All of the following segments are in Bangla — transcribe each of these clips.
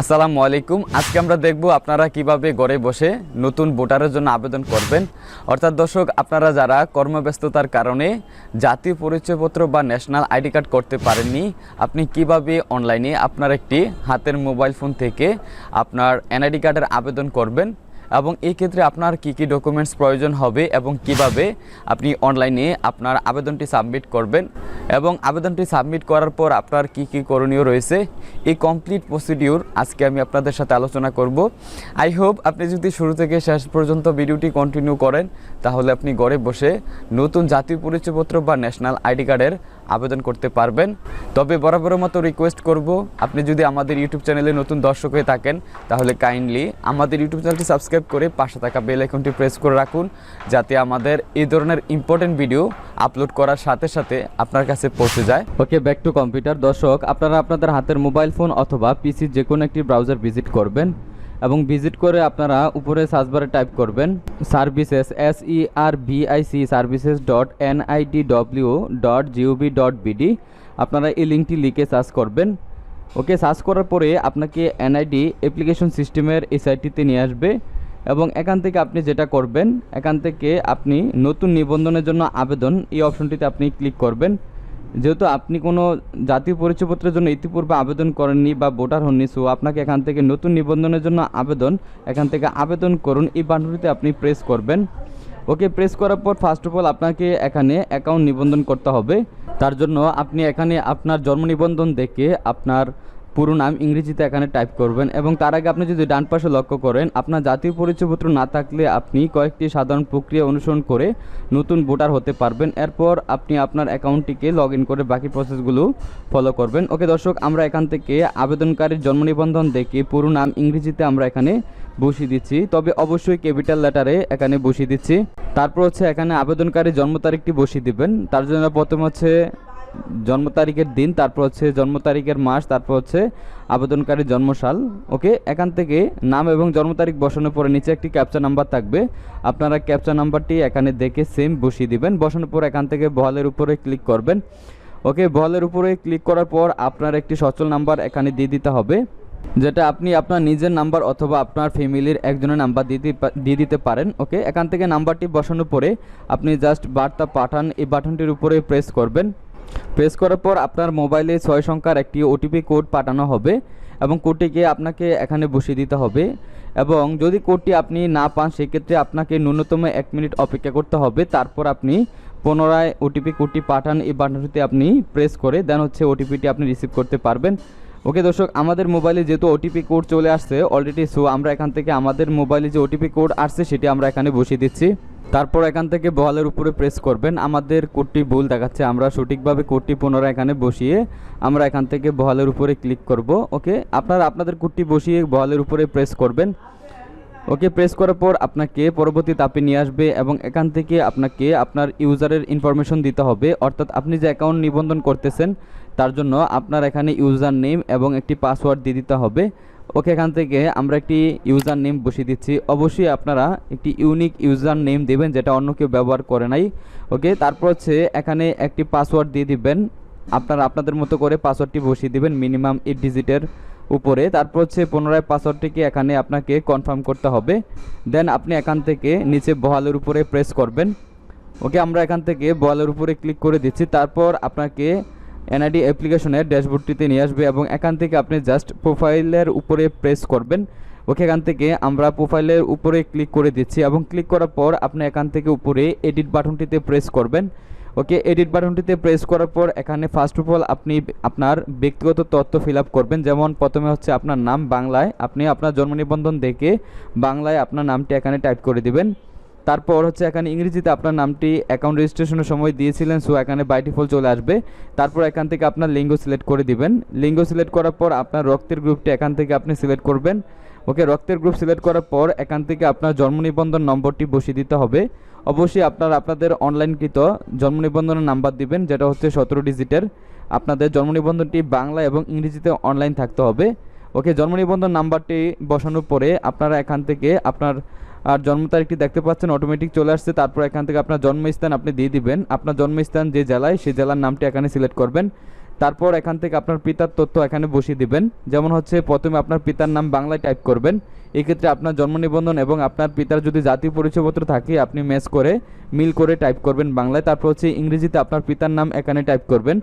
আসসালামু আলাইকুম। আজকে আমরা দেখব আপনারা কীভাবে ঘরে বসে নতুন ভোটারের জন্য আবেদন করবেন। অর্থাৎ দর্শক, আপনারা যারা কর্মব্যস্ততার কারণে জাতীয় পরিচয়পত্র বা ন্যাশনাল আইডি কার্ড করতে পারেননি, আপনি কীভাবে অনলাইনে আপনার একটি হাতের মোবাইল ফোন থেকে আপনার এনআইডি কার্ডের আবেদন করবেন? এবং এই ক্ষেত্রে আপনার কি কি ডকুমেন্টস প্রয়োজন হবে এবং কীভাবে আপনি অনলাইনে আপনার আবেদনটি সাবমিট করবেন এবং আবেদনটি সাবমিট করার পর আপনার কি কি করণীয় রয়েছে, এই কমপ্লিট প্রসিডিউর আজকে আমি আপনাদের সাথে আলোচনা করব। আই হোপ আপনি যদি শুরু থেকে শেষ পর্যন্ত ভিডিওটি কন্টিনিউ করেন, তাহলে আপনি ঘরে বসে নতুন জাতীয় পরিচয়পত্র বা ন্যাশনাল আইডি কার্ডের আবেদন করতে পারবেন। তবে বরাবরের মতো রিকোয়েস্ট করব, আপনি যদি আমাদের ইউটিউব চ্যানেলে নতুন দর্শক হয়ে থাকেন, তাহলে কাইন্ডলি আমাদের ইউটিউব চ্যানেলটি সাবস্ক্রাইব করে পাশে থাকা বেল আইকনটি প্রেস করে রাখুন, যাতে আমাদের এই ধরনের ইম্পর্টেন্ট ভিডিও আপলোড করার সাথে সাথে আপনার কাছে পৌঁছে যায়। ওকে ব্যাক টু কম্পিউটার দর্শক, আপনারা আপনাদের হাতের মোবাইল ফোন অথবা পিসির যে কোনো একটি ব্রাউজার ভিজিট করবেন। এবং ভিজিট করে আপনারা উপরে সার্চবারে টাইপ করবেন services S E R VIC services dot N NID W dot GOV dot BD আপনারা এই লিঙ্কটি লিখে সার্চ করবেন। ওকে সার্চ করার পরে আপনাকে এনআইডি অ্যাপ্লিকেশন সিস্টেমের এই সাইটটিতে নিয়ে আসবে এবং এখান থেকে আপনি যেটা করবেন, এখান থেকে আপনি নতুন নিবন্ধনের জন্য আবেদন, এই অপশনটিতে আপনি ক্লিক করবেন। যেহেতু আপনি কোনো জাতীয় পরিচয়পত্রের জন্য ইতিপূর্বে আবেদন করেননি বা ভোটার হননি সো আপনাকে এখান থেকে নতুন নিবন্ধনের জন্য আবেদন, এখান থেকে আবেদন করুন। এই বাটনটিতে আপনি প্রেস করবেন। ওকে প্রেস করার পর ফার্স্ট অফ অল আপনাকে এখানে অ্যাকাউন্ট নিবন্ধন করতে হবে। তার জন্য আপনি এখানে আপনার জন্ম নিবন্ধন দেখে আপনার পুরো নাম ইংরেজিতে এখানে টাইপ করবেন এবং তার আগে আপনি যদি ডান পাশে লক্ষ্য করেন, আপনার জাতীয় পরিচয়পত্র না থাকলে আপনি কয়েকটি সাধারণ প্রক্রিয়া অনুসরণ করে নতুন ভোটার হতে পারবেন। এরপর আপনি আপনার অ্যাকাউন্টটিকে লগ করে বাকি প্রসেসগুলো ফলো করবেন। ওকে দর্শক, আমরা এখান থেকে আবেদনকারীর জন্ম নিবন্ধন দেখে পুরো নাম ইংরেজিতে আমরা এখানে বসিয়ে দিচ্ছি। তবে অবশ্যই ক্যাপিটাল লেটারে এখানে বসিয়ে দিচ্ছি। তারপর হচ্ছে এখানে আবেদনকারীর জন্ম তারিখটি বসিয়ে দিবেন। তার জন্য প্রথম হচ্ছে জন্ম তারিখের দিন, তারপর হচ্ছে জন্ম তারিখের মাস, তারপর হচ্ছে আবেদনকারীর জন্মসাল। ওকে? এখান থেকে নাম এবং জন্ম তারিখ বসানোর পরে নিচে একটি ক্যাপচা নাম্বার থাকবে। আপনারা ক্যাপচা নাম্বারটি এখানে দেখে সেম বসিয়ে দিবেন। বসানোর পর এখান থেকে বহালের উপরে ক্লিক করবেন। ওকে? বহালের উপরে ক্লিক করার পর আপনার একটি সচল নাম্বার এখানে দিয়ে দিতে হবে, যেটা আপনি আপনার নিজের নাম্বার অথবা আপনার ফ্যামিলির একজনের নাম্বার দিয়ে দিয়ে দিতে পারেন। ওকে? এখান থেকে নাম্বারটি বসানোর পরে আপনি জাস্ট বার্তা পাঠান, এই বাটনটির উপরে প্রেস করবেন। প্রেস করার পর আপনার মোবাইলে ছয় সংখ্যার একটি ওটিপি কোড পাঠানো হবে এবং কোডটিকে আপনাকে এখানে বসিয়ে দিতে হবে এবং যদি কোডটি আপনি না পান, সেক্ষেত্রে আপনাকে ন্যূনতম এক মিনিট অপেক্ষা করতে হবে। তারপর আপনি পুনরায় ওটিপি কোডটি পাঠান, এই বাটনটিতে আপনি প্রেস করে দেন হচ্ছে ওটিপিটি আপনি রিসিভ করতে পারবেন। ওকে দর্শক, আমাদের মোবাইলে যেহেতু ওটিপি কোড চলে আসছে অলরেডি সো আমরা এখান থেকে আমাদের মোবাইলে যে ওটিপি কোড আসছে, সেটি আমরা এখানে বসিয়ে দিচ্ছি। তারপর এখান থেকে বহালের উপরে প্রেস করবেন। আমাদের কোডটি ভুল দেখাচ্ছে। আমরা সঠিকভাবে কোডটি পুনরায় এখানে বসিয়ে আমরা এখান থেকে বহালের উপরে ক্লিক করব। ওকে? আপনারা আপনাদের কোডটি বসিয়ে বহালের উপরে প্রেস করবেন। ওকে? প্রেস করার পর আপনাকে পরবর্তী তাপে নিয়ে আসবে এবং এখান থেকে আপনাকে আপনার ইউজারের ইনফরমেশন দিতে হবে। অর্থাৎ আপনি যে অ্যাকাউন্ট নিবন্ধন করতেছেন, তার জন্য আপনার এখানে ইউজার নেম এবং একটি পাসওয়ার্ড দিয়ে দিতে হবে। ওকে, এখান থেকে আমরা একটি ইউজার নেম বসিয়ে দিচ্ছি। অবশ্যই আপনারা একটি ইউনিক ইউজার নেম দেবেন যেটা অন্য কেউ ব্যবহার করে নাই। ওকে, তারপর হচ্ছে এখানে একটি পাসওয়ার্ড দিয়ে দিবেন। আপনারা আপনাদের মতো করে পাসওয়ার্ডটি বসিয়ে দিবেন মিনিমাম এইট ডিজিটের উপরে। তারপর হচ্ছে পুনরায় পাসওয়ার্ডটিকে এখানে আপনাকে কনফার্ম করতে হবে। দেন আপনি এখান থেকে নিচে বহালের উপরে প্রেস করবেন। ওকে, আমরা এখান থেকে বহালের উপরে ক্লিক করে দিচ্ছি। তারপর আপনাকে এনআইডি অ্যাপ্লিকেশনের ড্যাশবোর্ডটিতে নিয়ে আসবে এবং এখান থেকে আপনি জাস্ট প্রোফাইলের উপরে প্রেস করবেন। ওকে, এখান থেকে আমরা প্রোফাইলের উপরে ক্লিক করে দিচ্ছি এবং ক্লিক করার পর আপনি এখান থেকে উপরে এডিট বাটনটিতে প্রেস করবেন। ওকে, এডিট বাটনটিতে প্রেস করার পর এখানে ফার্স্ট অফ অল আপনি আপনার ব্যক্তিগত তথ্য ফিল করবেন। যেমন প্রথমে হচ্ছে আপনার নাম বাংলায়, আপনি আপনার জন্ম নিবন্ধন দেখে বাংলায় আপনার নামটি এখানে টাইপ করে দিবেন। তারপর হচ্ছে এখানে ইংরেজিতে আপনার নামটি অ্যাকাউন্ট রেজিস্ট্রেশনের সময় দিয়েছিলেন সো এখানে বাই ডিফল্ট চলে আসবে। তারপর এখান থেকে আপনার লিঙ্গ সিলেক্ট করে দিবেন। লিঙ্গ সিলেক্ট করার পর আপনার রক্তের গ্রুপটি এখান থেকে আপনি সিলেক্ট করবেন। ওকে রক্তের গ্রুপ সিলেক্ট করার পর এখান থেকে আপনার জন্ম নিবন্ধন নম্বরটি বসিয়ে দিতে হবে। অবশ্যই আপনারা, আপনাদের অনলাইনকৃত জন্ম নিবন্ধনের নাম্বার দিবেন, যেটা হচ্ছে সতেরো ডিজিটের আপনাদের জন্ম নিবন্ধনটি বাংলা এবং ইংরেজিতে অনলাইন থাকতে হবে। ওকে জন্ম নিবন্ধন নাম্বারটি বসানোর পরে আপনারা এখান থেকে আপনার আর জন্ম তারিখটি দেখতে পাচ্ছেন অটোমেটিক চলে আসছে। তারপর এখান থেকে আপনার জন্মস্থান আপনি দিয়ে দিবেন। আপনার জন্মস্থান যে জেলায়, সেই জেলার নামটি এখানে সিলেক্ট করবেন। তারপর এখান থেকে আপনার পিতার তথ্য এখানে বসিয়ে দিবেন। যেমন হচ্ছে প্রথমে আপনার পিতার নাম বাংলায় টাইপ করবেন। এক্ষেত্রে আপনার জন্ম নিবন্ধন এবং আপনার পিতার যদি জাতীয় পরিচয়পত্র থাকে, আপনি ম্যাচ করে, মিল করে টাইপ করবেন বাংলায়। তারপর হচ্ছে ইংরেজিতে আপনার পিতার নাম এখানে টাইপ করবেন।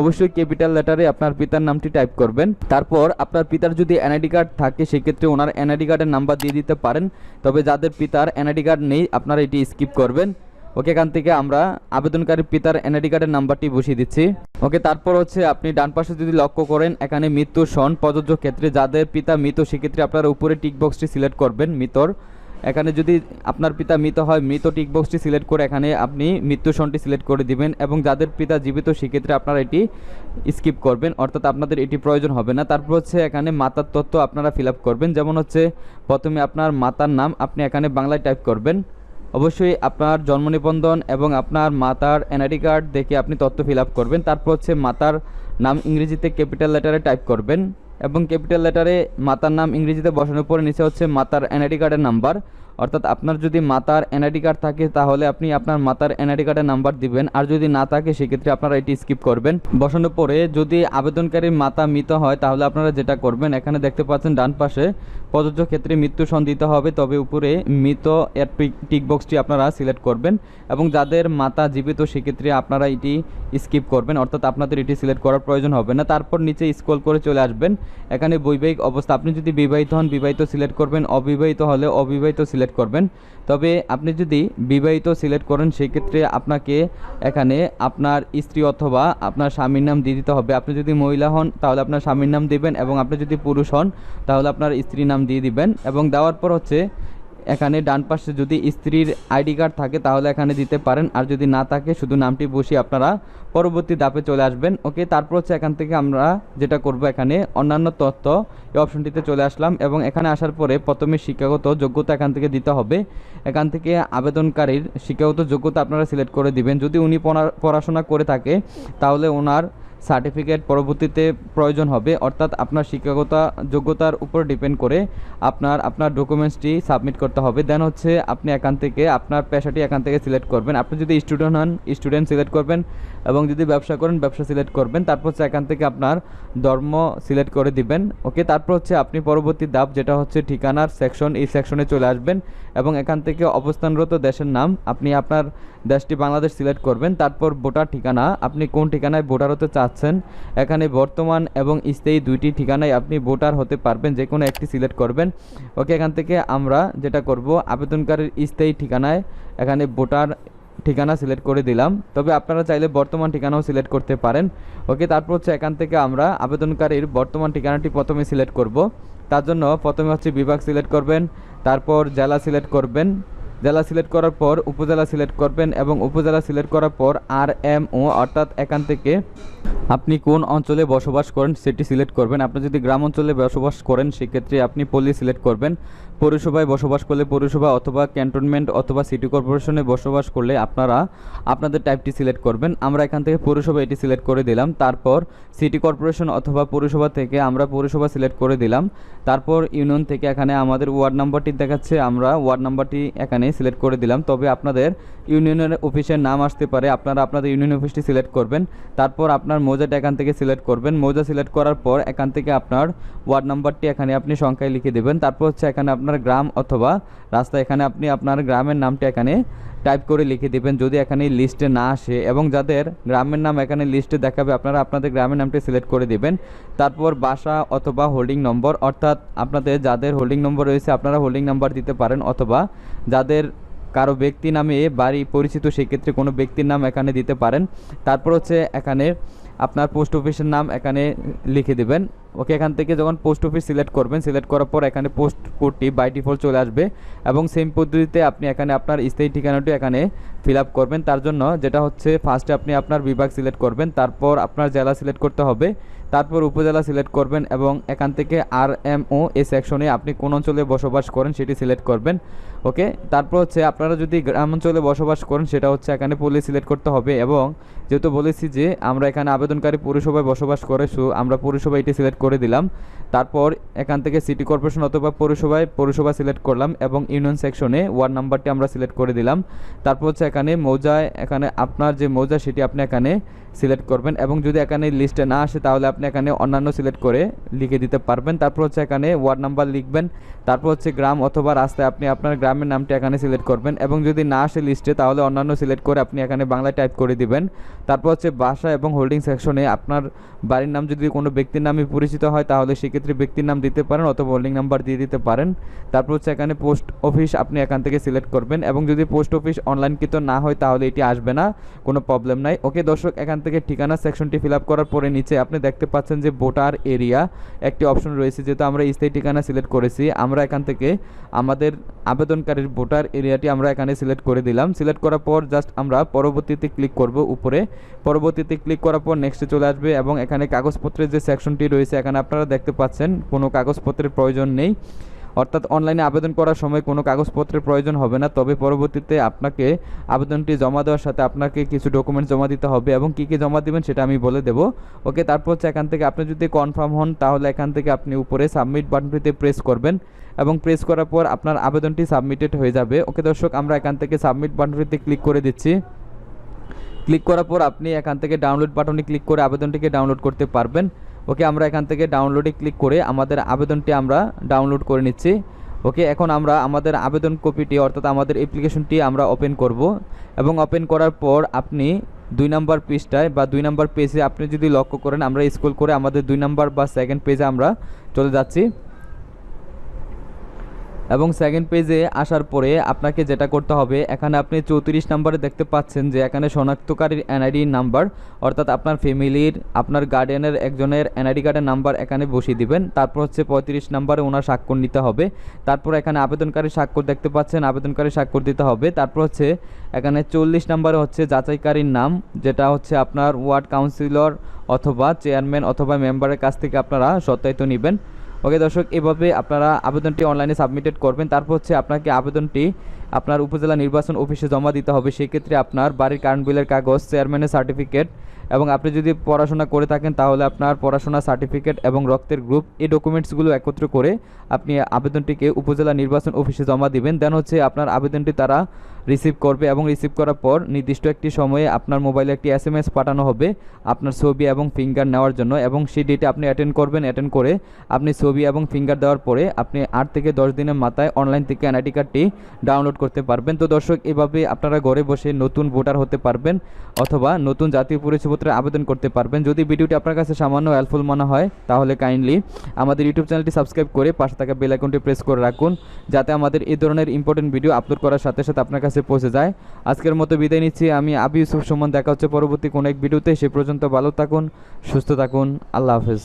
অবশ্যই ক্যাপিটাল লেটারে আপনার পিতার নামটি টাইপ করবেন। তারপর আপনার পিতার যদি এনআইডি কার্ড থাকে, সেক্ষেত্রে ওনার এনআইডি কার্ডের নাম্বার দিয়ে দিতে পারেন। তবে যাদের পিতার এনআইডি কার্ড নেই, আপনারা এটি স্কিপ করবেন। ওকে, এখান থেকে আমরা আবেদনকারী পিতার এনআইডি কার্ডের নাম্বারটি বসিয়ে দিচ্ছি। ওকে, তারপর হচ্ছে আপনি ডান পাশে যদি লক্ষ্য করেন, এখানে মৃত্যু সন প্রযোজ্য ক্ষেত্রে যাদের পিতা মৃত, সেক্ষেত্রে আপনারা উপরে টিক বক্সটি সিলেক্ট করবেন, মৃতর। এখানে যদি আপনার পিতা মৃত হয়, মৃত টিকবক্সটি সিলেক্ট করে এখানে আপনি মৃত্যু সনটি সিলেক্ট করে দিবেন এবং যাদের পিতা জীবিত, সেক্ষেত্রে আপনারা এটি স্কিপ করবেন, অর্থাৎ আপনাদের এটি প্রয়োজন হবে না। তারপর হচ্ছে এখানে মাতার তথ্য আপনারা ফিল করবেন, যেমন হচ্ছে প্রথমে আপনার মাতার নাম আপনি এখানে বাংলায় টাইপ করবেন। অবশ্যই আপনার জন্ম নিবন্ধন এবং আপনার মাতার এনআইডি কার্ড দেখে আপনি তথ্য ফিল আপ করবেন। তারপর হচ্ছে মাতার নাম ইংরেজিতে ক্যাপিটাল লেটারে টাইপ করবেন এবং ক্যাপিটাল লেটারে মাতার নাম ইংরেজিতে বসানোর পরে নিচে হচ্ছে মাতার এনআইডি কার্ডের নাম্বার। অর্থাৎ আপনার যদি মাতার এনআইডি কার্ড থাকে, তাহলে আপনি আপনার মাতার এনআইডি কার্ডের নাম্বার দিবেন। আর যদি না থাকে, সেক্ষেত্রে আপনারা এটি স্কিপ করবেন। বসানোর পরে যদি আবেদনকারীর মাতা মৃত হয়, তাহলে আপনারা যেটা করবেন, এখানে দেখতে পাচ্ছেন ডান পাশে, প্রযোজ্য ক্ষেত্রে মৃত্যু সন দিতে হবে, তবে উপরে মৃত এর টিক বক্সটি আপনারা সিলেক্ট করবেন। এবং যাদের মাতা জীবিত, সেক্ষেত্রে আপনারা এটি স্কিপ করবেন। অর্থাৎ আপনাদের এটি সিলেক্ট করার প্রয়োজন হবে না। তারপর নিচে স্ক্রল করে চলে আসবেন। এখানে বৈবাহিক অবস্থা, আপনি যদি বিবাহিত হন, বিবাহিত সিলেক্ট করবেন। অবিবাহিত হলে অবিবাহিত সিলেক্ট করবেন। তবে আপনি যদি বিবাহিত সিলেক্ট করেন, সেক্ষেত্রে আপনাকে এখানে আপনার স্ত্রী অথবা আপনার স্বামীর নাম দিয়ে দিতে হবে। আপনি যদি মহিলা হন, তাহলে আপনার স্বামীর নাম দিবেন এবং আপনি যদি পুরুষ হন, তাহলে আপনার স্ত্রীর নাম দিয়ে দিবেন। এবং দেওয়ার পর হচ্ছে এখানে ডান পাশে যদি স্ত্রীর আইডি কার্ড থাকে, তাহলে এখানে দিতে পারেন। আর যদি না থাকে, শুধু নামটি বসিয়ে আপনারা পরবর্তী ধাপে চলে আসবেন। ওকে, তারপর হচ্ছে এখান থেকে আমরা যেটা করব এখানে, অন্যান্য তথ্য এই অপশনটিতে চলে আসলাম এবং এখানে আসার পরে প্রথমে শিক্ষাগত যোগ্যতা এখান থেকে দিতে হবে। এখান থেকে আবেদনকারীর শিক্ষাগত যোগ্যতা আপনারা সিলেক্ট করে দিবেন। যদি উনি পড়া- পড়াশোনা করে থাকে, তাহলে ওনার সার্টিফিকেট পরবর্তীতে প্রয়োজন হবে, অর্থাৎ আপনার শিক্ষাগতা, যোগ্যতার উপর ডিপেন্ড করে আপনার আপনার ডকুমেন্টসটি সাবমিট করতে হবে। দেন হচ্ছে আপনি এখান থেকে আপনার পেশাটি এখান থেকে সিলেক্ট করবেন। আপনি যদি স্টুডেন্ট হন, স্টুডেন্ট সিলেক্ট করবেন এবং যদি ব্যবসা করেন, ব্যবসা সিলেক্ট করবেন, তারপর হচ্ছে এখান থেকে আপনার ধর্ম সিলেক্ট করে দিবেন। ওকে, তারপর হচ্ছে আপনি পরবর্তী ধাপ, যেটা হচ্ছে ঠিকানার সেকশন, এই সেকশনে চলে আসবেন এবং এখান থেকে অবস্থানরত দেশের নাম, আপনি আপনার দেশটি বাংলাদেশ সিলেক্ট করবেন। তারপর ভোটার ঠিকানা, আপনি কোন ঠিকানায় ভোটার হতে চাচ্ছেন? এখানে বর্তমান এবং স্থায়ী দুইটি ঠিকানায় আপনি ভোটার হতে পারবেন যে কোনো একটি সিলেক্ট করবেন। ওকে, এখান থেকে আমরা যেটা করব, আবেদনকারীর স্থায়ী ঠিকানায় এখানে ভোটার ঠিকানা সিলেক্ট করে দিলাম। তবে আপনারা চাইলে বর্তমান ঠিকানাও সিলেক্ট করতে পারেন। ওকে, তারপর হচ্ছে এখান থেকে আমরা আবেদনকারীর বর্তমান ঠিকানাটি প্রথমে সিলেক্ট করব। তার জন্য প্রথমে হচ্ছে বিভাগ সিলেক্ট করবেন, তারপর জেলা সিলেক্ট করবেন জেলা সিলেক্ট করার পর উপজেলা সিলেক্ট করবেন এবং উপজেলা সিলেক্ট করার পর আর এম ও অর্থাৎ এখান থেকে আপনি কোন অঞ্চলে বসবাস করেন সেটি সিলেক্ট করবেন। আপনি যদি গ্রাম অঞ্চলে বসবাস করেন, সেক্ষেত্রে আপনি পল্লী সিলেক্ট করবেন। পৌরসভায় বসবাস করলে পৌরসভা অথবা ক্যান্টনমেন্ট অথবা সিটি কর্পোরেশনে বসবাস করলে আপনারা আপনাদের টাইপটি সিলেক্ট করবেন। আমরা এখান থেকে পৌরসভা এটি সিলেক্ট করে দিলাম। তারপর সিটি কর্পোরেশন অথবা পৌরসভা থেকে আমরা পৌরসভা সিলেক্ট করে দিলাম। তারপর ইউনিয়ন থেকে এখানে আমাদের ওয়ার্ড নাম্বারটি দেখাচ্ছে। আমরা ওয়ার্ড নাম্বারটি এখানে সিলেক্ট করে দিলাম। তবে আপনাদের ইউনিয়নের অফিসের নাম আসতে পারে। আপনারা আপনাদের ইউনিয়ন অফিসটি সিলেক্ট করবেন। তারপর আপনার মোজাটা এখান থেকে সিলেক্ট করবেন। মোজা সিলেক্ট করার পর এখান থেকে আপনার ওয়ার্ড নাম্বারটি এখানে আপনি সংখ্যায় লিখে দেবেন। তারপর হচ্ছে এখানে আপনার গ্রাম অথবা রাস্তা। এখানে আপনি আপনার গ্রামের নামটি এখানে টাইপ করে লিখে দিবেন যদি এখানে লিস্টে না আসে এবং যাদের গ্রামের নাম এখানে লিস্টে দেখাবে, আপনারা আপনাদের গ্রামের নামটি সিলেক্ট করে দিবেন। তারপর বাসা অথবা হোল্ডিং নম্বর অর্থাৎ আপনাদের যাদের হোল্ডিং নম্বর রয়েছে, আপনারা হোল্ডিং নাম্বার দিতে পারেন অথবা যাদের কারও ব্যক্তি নামে বাড়ি পরিচিত, সেক্ষেত্রে কোনো ব্যক্তির নাম এখানে দিতে পারেন। তারপর হচ্ছে এখানে আপনার পোস্ট অফিসের নাম এখানে লিখে দেবেন। ওকে এখান থেকে যখন পোস্ট অফিস সিলেক্ট করবেন সিলেক্ট করার পর এখানে পোস্ট কোডটি বাই ডিফল্ট চলে আসবে এবং সেম পদ্ধতিতে আপনি এখানে আপনার স্থায়ী ঠিকানাটি এখানে ফিল আপ করবেন। তার জন্য যেটা হচ্ছে ফার্স্টে আপনি আপনার বিভাগ সিলেক্ট করবেন, তারপর আপনার জেলা সিলেক্ট করতে হবে, তারপর উপজেলা সিলেক্ট করবেন এবং এখান থেকে আর এম ও এই সেকশনে আপনি কোন অঞ্চলে বসবাস করেন সেটি সিলেক্ট করবেন। ওকে তারপর হচ্ছে আপনারা যদি গ্রাম অঞ্চলে বসবাস করেন, সেটা হচ্ছে এখানে পল্লী সিলেক্ট করতে হবে এবং যেহেতু বলেছি যে আমরা এখানে আবেদনকারী পৌরসভায় বসবাস করে, সো আমরা পৌরসভা এটি সিলেক্ট করে দিলাম। তারপর এখান থেকে সিটি কর্পোরেশন অথবা পৌরসভায় পৌরসভা সিলেক্ট করলাম এবং ইউনিয়ন সেকশনে ওয়ার্ড নাম্বারটি আমরা সিলেক্ট করে দিলাম। তারপর হচ্ছে এখানে মৌজায় এখানে আপনার যে মৌজা সেটি আপনি এখানে সিলেক্ট করবেন এবং যদি এখানে লিস্টে না আসে তাহলে আপনি এখানে অন্যান্য সিলেক্ট করে লিখে দিতে পারবেন। তারপর হচ্ছে এখানে ওয়ার্ড নাম্বার লিখবেন। তারপর হচ্ছে গ্রাম অথবা রাস্তায় আপনি আপনার গ্রামের নামটি এখানে সিলেক্ট করবেন এবং যদি না আসে লিস্টে তাহলে অন্যান্য সিলেক্ট করে আপনি এখানে বাংলায় টাইপ করে দিবেন। তারপর হচ্ছে বাসা এবং হোল্ডিং সেকশনে আপনার বাড়ির নাম যদি কোনো ব্যক্তির নামে পরিচিত হয়, তাহলে সেক্ষেত্রে ব্যক্তির নাম দিতে পারেন অথবা হোল্ডিং নাম্বার দিয়ে দিতে পারেন। তারপর হচ্ছে এখানে পোস্ট অফিস আপনি এখান থেকে সিলেক্ট করবেন এবং যদি পোস্ট অফিস অনলাইনকৃত না হয়, তাহলে এটি আসবে না, কোনো প্রবলেম নাই। ওকে দর্শক, এখান থেকে ঠিকানা সেকশনটি ফিল আপ করার পরে নিচে আপনি দেখতে পাচ্ছেন যে ভোটার এরিয়া একটি অপশন রয়েছে, যেহেতু আমরা স্থায়ী ঠিকানা সিলেক্ট করেছি। আমরা এখান থেকে আমাদের আবেদনকারীর ভোটার এরিয়াটি আমরা এখানে সিলেক্ট করে দিলাম। সিলেক্ট করার পর জাস্ট আমরা পরবর্তীতে ক্লিক করব উপরে। পরবর্তীতে ক্লিক করার পর নেক্সটে চলে আসবে এবং এখানে কাগজপত্রের যে সেকশনটি রয়েছে, এখানে আপনারা দেখতে পাচ্ছেন, কোনো কাগজপত্রের প্রয়োজন নেই। অর্থাৎ অনলাইনে আবেদন করার সময় কোনো কাগজপত্রের প্রয়োজন হবে না, তবে পরবর্তীতে আপনাকে আবেদনটি জমা দেওয়ার সাথে আপনাকে কিছু ডকুমেন্টস জমা দিতে হবে এবং কী কী জমা দেবেন সেটা আমি বলে দেবো। ওকে তারপর হচ্ছে এখান থেকে আপনি যদি কনফার্ম হন, তাহলে এখান থেকে আপনি উপরে সাবমিট বাটনটিতে প্রেস করবেন এবং প্রেস করার পর আপনার আবেদনটি সাবমিটেড হয়ে যাবে। ওকে দর্শক, আমরা এখান থেকে সাবমিট বাটনটিতে ক্লিক করে দিচ্ছি। ক্লিক করার পর আপনি এখান থেকে ডাউনলোড বাটনে ক্লিক করে আবেদনটিকে ডাউনলোড করতে পারবেন। ওকে, আমরা এখান থেকে ডাউনলোডে ক্লিক করে আমাদের আবেদনটি আমরা ডাউনলোড করে নিচ্ছি। ওকে, এখন আমরা আমাদের আবেদন কপিটি অর্থাৎ আমাদের অ্যাপ্লিকেশনটি আমরা ওপেন করব এবং ওপেন করার পর আপনি দুই নাম্বার পেজটায় বা দুই নাম্বার পেজে আপনি যদি লক্ষ্য করেন, আমরা স্কুল করে আমাদের দুই নাম্বার বা সেকেন্ড পেজে আমরা চলে যাচ্ছি। এবং সেকেন্ড পেজে আসার পরে আপনাকে যেটা করতে হবে, এখানে আপনি চৌত্রিশ নাম্বারে দেখতে পাচ্ছেন যে এখানে শনাক্তকারীর এনআইডি নাম্বার অর্থাৎ আপনার ফ্যামিলির, আপনার গার্ডিয়ানের একজনের এনআইডি কার্ডের নাম্বার এখানে বসিয়ে দিবেন। তারপর হচ্ছে পঁয়ত্রিশ নাম্বারে ওনার স্বাক্ষর নিতে হবে। তারপর এখানে আবেদনকারী স্বাক্ষর দেখতে পাচ্ছেন আবেদনকারী স্বাক্ষর দিতে হবে। তারপর হচ্ছে এখানে চল্লিশ নাম্বারে হচ্ছে যাচাইকারীর নাম, যেটা হচ্ছে আপনার ওয়ার্ড কাউন্সিলর অথবা চেয়ারম্যান অথবা মেম্বারের কাছ থেকে আপনারা সত্যায়িত নেবেন। ওকে দর্শক, এভাবে আপনারা আবেদনটি অনলাইনে সাবমিটেড করবেন। তারপর হচ্ছে আপনাকে আবেদনটি আপনার উপজেলা নির্বাচন অফিসে জমা দিতে হবে। সেক্ষেত্রে আপনার বাড়ির কারেন্ট বিলের কাগজ চেয়ারম্যানের সার্টিফিকেট এবং আপনি যদি পড়াশোনা করে থাকেন, তাহলে আপনার পড়াশোনা সার্টিফিকেট এবং রক্তের গ্রুপ এই ডকুমেন্টসগুলো একত্র করে আপনি আবেদনটিকে উপজেলা নির্বাচন অফিসে জমা দিবেন। দেন হচ্ছে আপনার আবেদনটি তারা রিসিভ করবে এবং রিসিভ করার পর নির্দিষ্ট একটি সময়ে আপনার মোবাইলে একটি এস এম এস পাঠানো হবে আপনার ছবি এবং ফিঙ্গার নেওয়ার জন্য এবং সেই ডেটে আপনি অ্যাটেন্ড করবেন অ্যাটেন্ড করে আপনি ছবি এবং ফিঙ্গার দেওয়ার পরে আপনি আট থেকে দশ দিনের মাথায় অনলাইন থেকে এনআইডি কার্ডটি ডাউনলোড করতে পারবেন। তো দর্শক, এভাবে আপনারা ঘরে বসে নতুন ভোটার হতে পারবেন অথবা নতুন জাতীয় পরিচয়পত্রে আবেদন করতে পারবেন। যদি ভিডিওটি আপনার কাছে সামান্য হেল্পফুল মনে হয়, তাহলে কাইন্ডলি আমাদের ইউটিউব চ্যানেলটি সাবস্ক্রাইব করে পাশে থাকা বেল আইকনটি প্রেস করে রাখুন, যাতে আমাদের এই ধরনের ইম্পর্টেন্ট ভিডিও আপলোড করার সাথে সাথে আপনার কাছে পৌঁছে যায়। আজকের মতো বিদায় নিচ্ছি। আমি আবি ইউসুফ সুমন দেখা হচ্ছে পরবর্তী কোনো এক ভিডিওতে। সে পর্যন্ত ভালো থাকুন, সুস্থ থাকুন। আল্লাহ হাফেজ।